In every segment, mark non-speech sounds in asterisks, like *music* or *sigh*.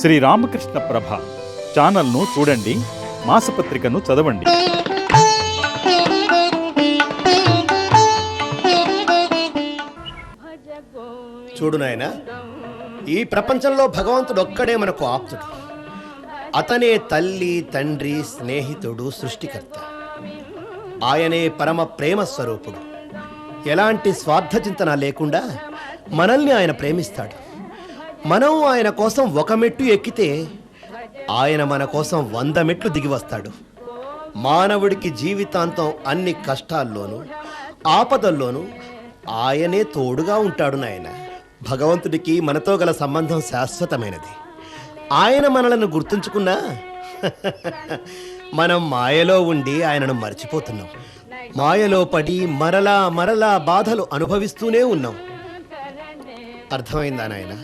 శ్రీ రామకృష్ణ ప్రభ ఛానల్ను చూడండి మాసపత్రికను చదవండి. చూడు నాయనా ఈ ప్రపంచంలో భగవంతుడు ఒక్కడే మనకు ఆప్తుడు. అతనే తల్లి తండ్రి స్నేహితుడు సృష్టికర్త. ఆయనే పరమ ప్రేమ స్వరూపుడు. ఎలాంటి స్వార్థ చింతన లేకుండా మనల్ని ఆయన ప్రేమిస్తాడు. మనం ఆయన కోసం ఒక మెట్టు ఎక్కితే ఆయన మన కోసం వంద మెట్లు దిగి వస్తాడు. మానవుడికి జీవితాంతం అన్ని కష్టాల్లోనూ ఆపదల్లోనూ ఆయనే తోడుగా ఉంటాడు నాయన. భగవంతుడికి మనతో గల సంబంధం శాశ్వతమైనది. ఆయన మనలను గుర్తుంచుకున్నా మనం మాయలో ఉండి ఆయనను మర్చిపోతున్నాం. మాయలో పడి మరలా మరలా బాధలు అనుభవిస్తూనే ఉన్నాం. అర్థమైందా నాయన?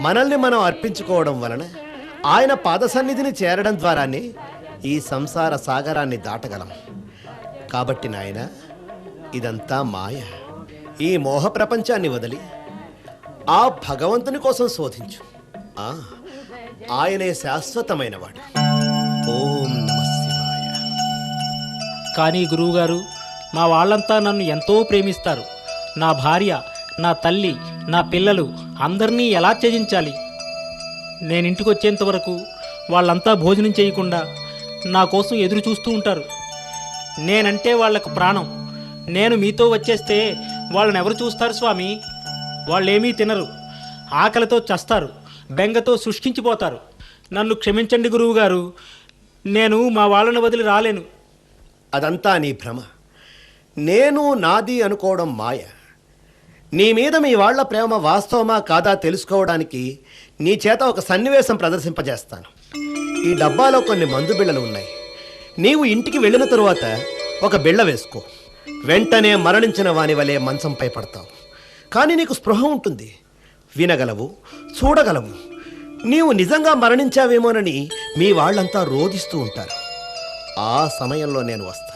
మనల్ని మనం అర్పించుకోవడం వలన ఆయన పాద సన్నిధిని చేరడం ద్వారానే ఈ సంసార సాగరాన్ని దాటగలం. కాబట్టి నాయన ఇదంతా మాయ. ఈ మోహ ప్రపంచాన్ని వదిలి ఆ భగవంతుని కోసం శోధించు. ఆ, ఆయనే శాశ్వతమైనవాడు. ఓం నమ శివాయ. కానీ గురువుగారు మా వాళ్ళంతా నన్ను ఎంతో ప్రేమిస్తారు. నా భార్య నా తల్లి నా పిల్లలు అందరినీ ఎలా త్యజించాలి? నేను ఇంటికి వచ్చేంత వరకు వాళ్ళంతా భోజనం చేయకుండా నా కోసం ఎదురు చూస్తూ ఉంటారు. నేనంటే వాళ్ళకు ప్రాణం. నేను మీతో వచ్చేస్తే వాళ్ళని ఎవరు చూస్తారు స్వామి? వాళ్ళేమీ తినరు. ఆకలితో చస్తారు. బెంగతో శుష్కించిపోతారు నన్ను క్షమించండి గురువుగారు. నేను మా వాళ్ళని వదిలి రాలేను. అదంతా నీ భ్రమ. నేను నాది అనుకోవడం మాయ. నీ మీద మీ వాళ్ళ ప్రేమ వాస్తవమా కాదా తెలుసుకోవడానికి నీ చేత ఒక సన్నివేశం ప్రదర్శింపజేస్తాను. ఈ డబ్బాలో కొన్ని మందు బిళ్ళలు ఉన్నాయి. నీవు ఇంటికి వెళ్ళిన తరువాత ఒక బిళ్ళ వేసుకో. వెంటనే మరణించిన వాని వలె మంచంపై పడతావు. కానీ నీకు స్పృహ ఉంటుంది. వినగలవు చూడగలవు. నీవు నిజంగా మరణించావేమోనని మీ వాళ్ళంతా రోధిస్తూ ఉంటారు. ఆ సమయంలో నేను వస్తాను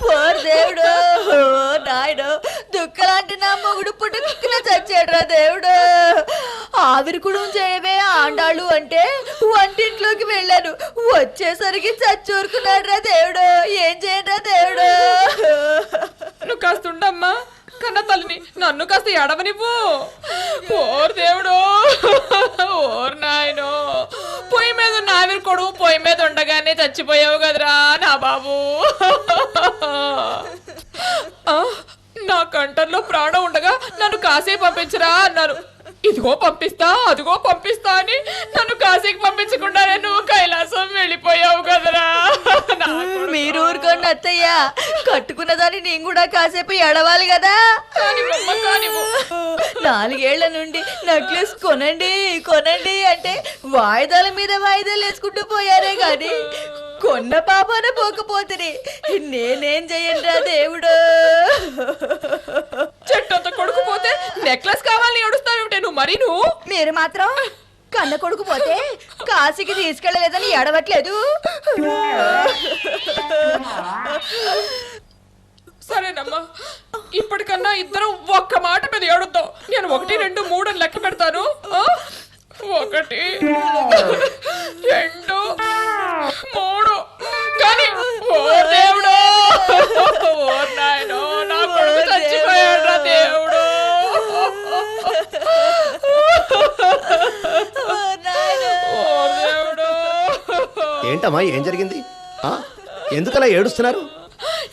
పోర్ దేవుడు. నాయన దుఃఖలాంటి నా మొగుడు పుట్టుకున్న చచ్చాడురా దేవుడు. ఆవిరికుడు చేయవే ఆండాళ్ళు అంటే వంటింట్లోకి వెళ్ళాను. వచ్చేసరికి చచ్చూరుకున్నాడురా దేవుడు. ఏం చేయరా దేవుడు? నువ్వు కాస్త ఉండమ్మా. కన్న తల్లిని నన్ను కాస్త ఎడవనివ్వు ఓర్ దేవుడు. ఓర్ నాయనో. పొయ్యి మీద ఉన్న ఆవిరి కొడుకు పొయ్యి మీద ఉండగానే చచ్చిపోయావు కదరా నా బాబు ఆ, నా కంఠంలో ప్రాణం ఉండగా కాసేపు పంపించరా అన్నారు. ఇదిగో పంపిస్తా అదిగో పంపిస్తా అని నన్ను కాశీకి పంపించకుండానే నువ్వు కైలాసం వెళ్ళిపోయావు కదరా. మీరు ఊరుకోండి అత్తయ్య. కట్టుకున్న దాన్ని నేను కూడా కాసేపు ఎడవాలి కదా. నాలుగేళ్ళ నుండి నెక్లెస్ కొనండి కొనండి అంటే వాయిదాల మీద వాయిదాలు వేసుకుంటూ పోయారే గాని. కొన్న పాపాన పోకపోతుంది నేనేం చెయ్యండిరా దేవుడు? చెట్టంత కొడుకు పోతే నెక్లెస్ కావాలని ఏడుస్తావేమిటే నువ్వు మరి నువ్వు? మీరు మాత్రం కన్న కొడుకు పోతే కాశీకి తీసుకెళ్ళలేదని ఎడవట్లేదు సరేనమ్మా ఇప్పటికన్నా ఇద్దరం ఒక్క మాట మీద ఏడుద్దాం. నేను ఒకటి రెండు మూడు లెక్క పెడతాను? ఒకటి. ఏంటమ్మా ఏం జరిగింది? ఆ? ఎందుకలా ఏడుస్తున్నారు?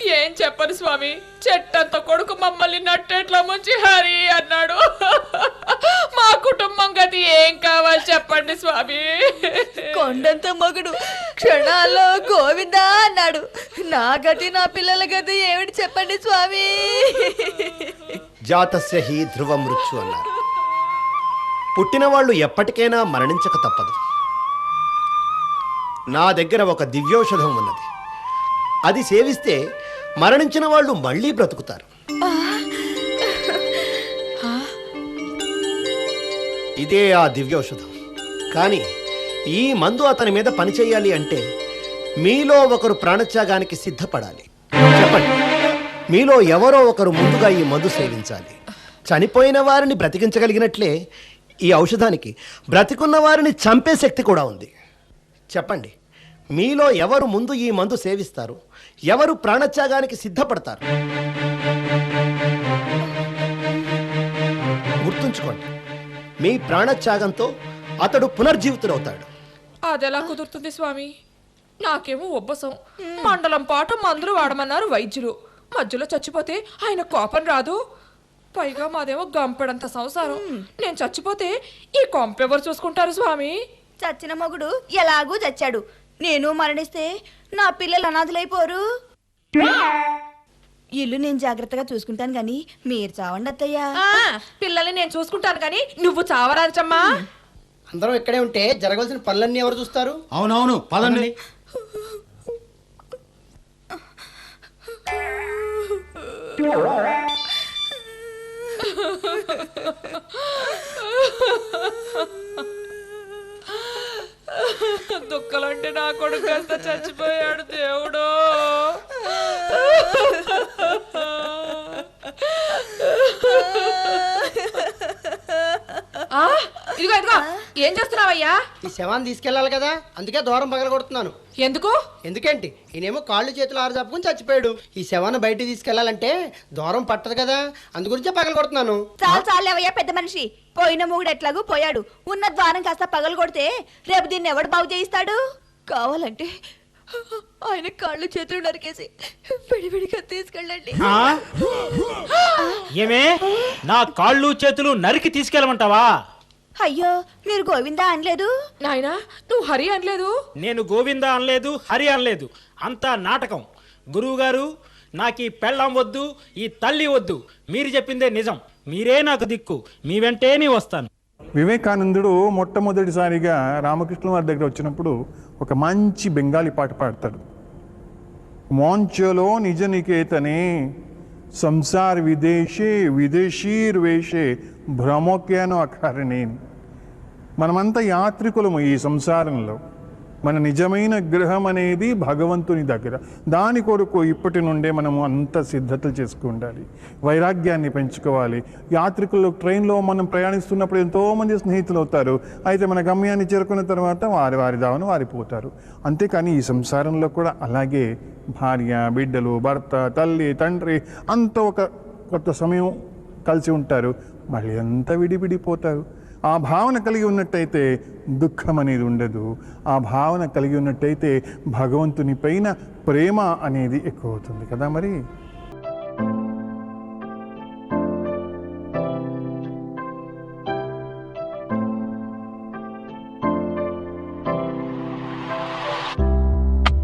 ఏం చెప్పను స్వామి చెట్టంత కొడుకు మమ్మల్ని నట్టేట్లా ముంచి హరి అన్నాడు. మా కుటుంబం గతి ఏం కావాలి చెప్పండి స్వామి. కొండంత మగుడు క్షణాల్లో గోవిందా అన్నాడు. నా గతి నా పిల్లల గతి ఏమిటి చెప్పండి స్వామి. జాతస్య హి ధ్రువ మృత్యు అన్నారు. పుట్టిన వాళ్ళు ఎప్పటికైనా మరణించక తప్పదు. నా దగ్గర ఒక దివ్యౌషధం ఉన్నది. అది సేవిస్తే మరణించిన వాళ్ళు మళ్ళీ బ్రతుకుతారు. ఇదే ఆ దివ్యౌషధం. కానీ ఈ మందు అతని మీద పనిచేయాలి అంటే మీలో ఒకరు ప్రాణత్యాగానికి సిద్ధపడాలి. చెప్పండి మీలో ఎవరో ఒకరు ముందుగా ఈ మందు సేవించాలి. చనిపోయిన వారిని బ్రతికించగలిగినట్లే ఈ ఔషధానికి బ్రతికున్న వారిని చంపే శక్తి కూడా ఉంది. చెప్పండి. మీలో ఎవరు ముందు ఈ మందు సేవిస్తారు? ఎవరు ప్రాణత్యాగానికి సిద్ధపడతారు? గుర్తుంచుకోండి. మీ ప్రాణత్యాగంతో అతడు పునర్జీవితుడవుతాడు. అదెలా కుదురుతుంది స్వామి? నాకేమో ఉబ్బసం మండలం పాటు మందులు వాడమన్నారు వైద్యులు. మధ్యలో చచ్చిపోతే ఆయన కోపం రాదు. పైగా మాదేమో గంపెడంత సంసారం. నేను చచ్చిపోతే ఈ కొంప ఎవరు చూసుకుంటారు స్వామి? చచ్చిన మొగుడు ఎలాగూ చచ్చాడు. నేను మరణిస్తే నా పిల్లలు అనాథలైపోరు. ఇల్లు నేను జాగ్రత్తగా చూసుకుంటాను గాని మీరు చావండి అత్తయ్యా. పిల్లల్ని నేను చూసుకుంటాను కానీ నువ్వు చావరాచమ్మా అందరం ఇక్కడే ఉంటే జరగవలసిన పనులన్నీ ఎవరు చూస్తారు? అవునవును పదండి. *laughs* దుఃఖలంటే నా కొడుకు కాస్త చచ్చిపోయాడు దేవుడు. ఆ, ఇదిగో ఇదిగో. ఏం చేస్తున్నావయ్యా? ఈ శవాన్ని తీసుకెళ్ళాలి కదా అందుకే దూరం పగలగొడుతున్నాను. ఎందుకు? ఎందుకేంటి? ఈయనేమో కాళ్ళు చేతులు ఆరు చెప్పుకుని చచ్చిపోయాడు. ఈ శవాన్ని బయటికి తీసుకెళ్ళాలంటే దూరం పట్టదు కదా అందుగురించే పగలగొడుతున్నాను. చాలు చాలు పెద్ద మనిషి. పోయిన మొగుడు ఎట్లాగూ పోయాడు. ఉన్న ద్వారం కాస్త పగలు కొడితే రేపు దీన్ని ఎవడు బాగు చేయిస్తాడు? కావాలంటే ఆయన కాళ్ళు చేతులు నరికేసి విడివిడిగా తీసుకెళ్ళండి? ఏమే? నా కాళ్ళు చేతులు నరికి తీసుకెళ్ళమంటావా? అయ్యో మీరు గోవిందా అనలేదు? నాయనా నువ్వు హరి అనలేదు? నేను గోవింద అనలేదు హరి అనలేదు. అంతా నాటకం. గురువుగారు నాకు ఈ పెళ్ళం వద్దు ఈ తల్లి వద్దు. మీరు చెప్పిందే నిజం. మీరే నాకు దిక్కు. మీ వెంటేనే వస్తాను. వివేకానందుడు మొట్టమొదటిసారిగా రామకృష్ణ వారి దగ్గర వచ్చినప్పుడు ఒక మంచి బెంగాలీ పాట పాడతాడు. మోంచలో నిజ నికేతనే సంసార్ విదేశే విదేశీర్ వేషే భ్రమోక్యాను అకారణే మనమంతా యాత్రికులము ఈ సంసారంలో. మన నిజమైన గ్రహం అనేది భగవంతుని దగ్గర. దాని కొరకు ఇప్పటి నుండే మనము అంత సిద్ధతలు చేసుకుండాలి వైరాగ్యాన్ని పెంచుకోవాలి. యాత్రికులు ట్రైన్లో మనం ప్రయాణిస్తున్నప్పుడు ఎంతోమంది స్నేహితులు అవుతారు. అయితే మన గమ్యాన్ని చేరుకున్న తర్వాత వారి వారి దావను వారిపోతారు. అంతేకాని ఈ సంసారంలో కూడా అలాగే భార్య బిడ్డలు భర్త తల్లి తండ్రి అంత ఒక కొంత సమయం కలిసి ఉంటారు. మళ్ళీ అంతా విడివిడిపోతారు. ఆ భావన కలిగి ఉన్నట్టయితే దుఃఖం అనేది ఉండదు. ఆ భావన కలిగి ఉన్నట్టయితే భగవంతుని పైన ప్రేమ అనేది ఎక్కువ అవుతుంది కదా మరి?